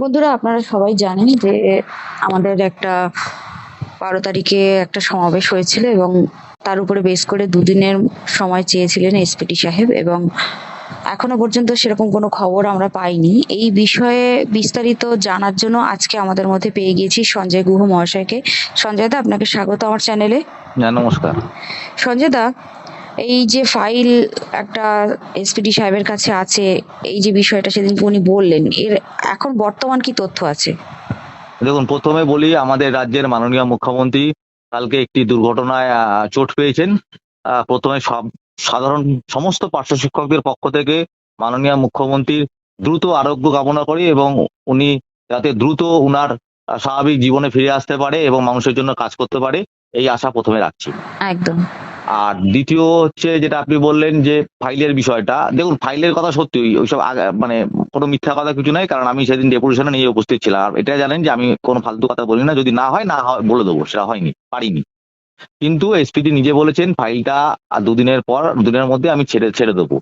বন্ধুরা আপনারা সবাই জানেন যে আমাদের একটা বারো তারিখে একটা সমাবেশ হয়েছিল এবং তার উপরে বেস করে দুদিনের সময় চেয়েছিলেন এসপিটি সাহেব এবং এখনও পর্যন্ত সেরকম কোনো খবর আমরা পাইনি। এই বিষয়ে বিস্তারিত জানার জন্য আজকে আমাদের মধ্যে পেয়ে গিয়েছি সঞ্জয় গুহ মহাশয়কে। সঞ্জয় দা আপনাকে স্বাগত আমার চ্যানেলে। হ্যাঁ নমস্কার। সঞ্জয় দা এই যে ফাইল একটা এসপিডি সাহেবের কাছে আছে এই যে বিষয়টা সেদিন উনি বললেন এর এখন বর্তমান কি তথ্য আছে? দেখুন প্রথমে বলি আমাদের রাজ্যের মাননীয় মুখ্যমন্ত্রী কালকে একটি দুর্ঘটনায় চোট পেয়েছেন। প্রথমে সব সাধারণ সমস্ত পার্শ্ব শিক্ষকদের পক্ষ থেকে মাননীয় মুখ্যমন্ত্রীর দ্রুত আরোগ্য কামনা করি এবং উনি যাতে দ্রুত উনার স্বাভাবিক জীবনে ফিরে আসতে পারে এবং মানুষের জন্য কাজ করতে পারে এই আশা প্রথমে রাখছি। একদম। আর দ্বিতীয় হচ্ছে যেটা আপনি বললেন যে ফাইলের বিষয়টা, দেখুন ফাইলের কথা সত্যি ওইসব মানে কোনো মিথ্যা কথা কিছু নাই, কারণ আমি সেদিন ডেপুটেশনে নিয়ে উপস্থিত ছিলাম। আর এটা জানেন যে আমি কোনো ফালতু কথা বলি না, যদি না হয় না হয় বলে দেবো, সেটা হয়নি, পারিনি। কিন্তু এসপিটি নিজে বলেছেন ফাইলটা দুদিনের পর, দুদিনের মধ্যে আমি ছেড়ে ছেড়ে দেবো।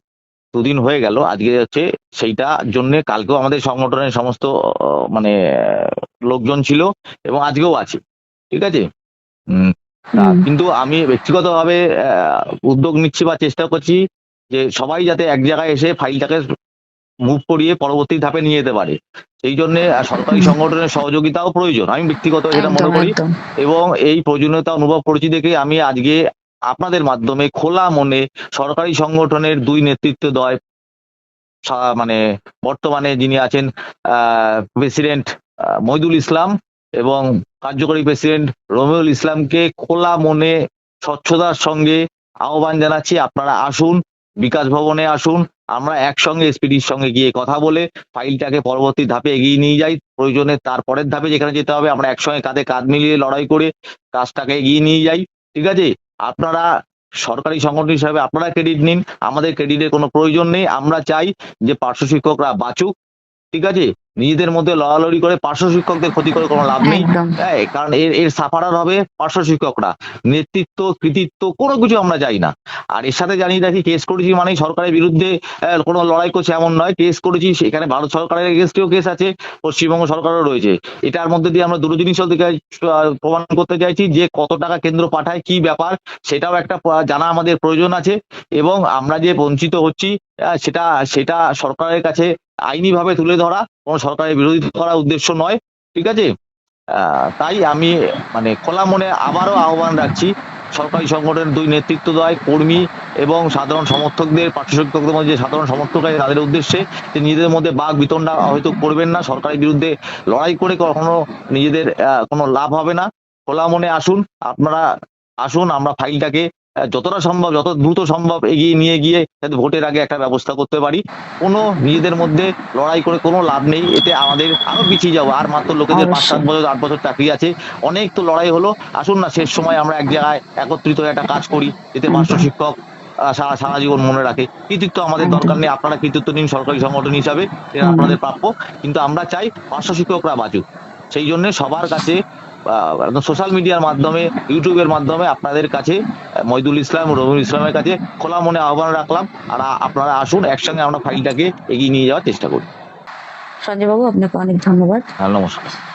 দুদিন হয়ে গেল, আজকে হচ্ছে সেইটা জন্য কালকেও আমাদের সংগঠনের সমস্ত মানে লোকজন ছিল এবং আজকেও আছে। ঠিক আছে। কিন্তু আমি ব্যক্তিগতভাবে উদ্যোগ নিচ্ছি বা চেষ্টা করছি যে সবাই যাতে এক জায়গায় এসে ফাইলটাকে মুভ করিয়ে পরবর্তী ধাপে নিয়ে যেতে পারে। সেই জন্য সরকারি সংগঠনের সহযোগিতাও প্রয়োজন। আমি ব্যক্তিগত যেটা মনে করি এবং এই প্রয়োজনীয়তা অনুভব করেছি দেখে আমি আজকে আপনাদের মাধ্যমে খোলা মনে সরকারি সংগঠনের দুই নেতৃত্ব দয় মানে বর্তমানে যিনি আছেন প্রেসিডেন্ট মহিদুল ইসলাম এবং কার্যকরী প্রেসিডেন্ট রমিউল ইসলামকে খোলা মনে স্বচ্ছতার সঙ্গে আহ্বান জানাচ্ছি। আপনারা আসুন, বিকাশ ভবনে আসুন, আমরা একসঙ্গে এসপিডির সঙ্গে গিয়ে কথা বলে ফাইলটাকে পরবর্তী ধাপে এগিয়ে নিয়ে যাই। প্রয়োজনে তার পরের ধাপে যেখানে যেতে হবে, আমরা একসঙ্গে কাঁধে কাঁধ মিলিয়ে লড়াই করে কাজটাকে এগিয়ে নিয়ে যাই। ঠিক আছে? আপনারা সরকারি সংগঠন হিসাবে আপনারা ক্রেডিট নিন, আমাদের ক্রেডিটের কোনো প্রয়োজন নেই। আমরা চাই যে পার্শ্ব শিক্ষকরা বাঁচুক। ঠিক আছে? নিজেদের মধ্যে লড়ালড়ি করে পার্শ্ব শিক্ষকদের ক্ষতি করে কোনো লাভ নেই। হ্যাঁ কারণ এর এর সাফারার হবে পার্শ্ব শিক্ষকরা। নেতৃত্ব কৃতিত্ব কোনো কিছু আমরা চাই না। আর এর সাথে জানিয়ে রাখি কেস করেছি মানেই সরকারের বিরুদ্ধে কোনো লড়াই করছে এমন নয়। কেস করেছি সেখানে ভারত সরকারের এগেনস্টেও কেস আছে পশ্চিমবঙ্গ সরকারও রয়েছে। এটার মধ্যে দিয়ে আমরা দুটো জিনিস প্রমাণ করতে চাইছি যে কত টাকা কেন্দ্র পাঠায় কি ব্যাপার সেটাও একটা জানা আমাদের প্রয়োজন আছে। এবং আমরা যে বঞ্চিত হচ্ছি সেটা সেটা সরকারের কাছে আইনিভাবে তুলে ধরা কোনো সরকারের বিরোধিতা করার উদ্দেশ্য নয়, ঠিক আছে? তাই আমি মানে খোলা মনে আবারও আহ্বান রাখছি সরকারি সংগঠনের দুই নেতৃত্বদ্বয় কর্মী এবং সাধারণ সমর্থকদের পার্শ্ব শিক্ষকদের মধ্যে যে সাধারণ সমর্থক আছে তাদের উদ্দেশ্যে যে নিজেদের মধ্যে বাঘ বিতণ্ডা হয়তো করবেন না, সরকারের বিরুদ্ধে লড়াই করে কখনো নিজেদের কোনো লাভ হবে না। খোলা মনে আসুন, আপনারা আসুন, আমরা ফাইলটাকে যতটা সম্ভব যত দ্রুত সম্ভব এগিয়ে নিয়ে গিয়ে যাতে ভোটের আগে একটা ব্যবস্থা করতে পারি। কোনো নিজেদের মধ্যে লড়াই করে কোনো লাভ নেই। এতে আমাদের আরও পিছিয়ে যাব। আর মাত্র লোকেদের পাঁচ সাত বছর আট বছর চাকরি আছে। অনেক তো লড়াই হলো। আসুন না শেষ সময় আমরা এক জায়গায় একত্রিত হয়ে একটা কাজ করি এতে পার্শ্ব শিক্ষক সারা সারা জীবন মনে রাখে। কৃতিত্ব আমাদের দরকার নেই। আপনারা কৃতিত্ব নিন সরকারি সংগঠন হিসাবে এটা আপনাদের প্রাপ্য। কিন্তু আমরা চাই পার্শ্ব শিক্ষকরা বাঁচুক। সেই জন্য সবার কাছে সোশ্যাল মিডিয়ার মাধ্যমে ইউটিউবের মাধ্যমে আপনাদের কাছে আহ, মইদুল ইসলাম রবিউল ইসলামের কাছে খোলা মনে আহ্বান রাখলাম। আর আপনারা আসুন একসঙ্গে আমরা ফাইলটাকে এগিয়ে নিয়ে যাওয়ার চেষ্টা করি। সঞ্জয়বাবু আপনাকে অনেক ধন্যবাদ। হ্যাঁ, নমস্কার।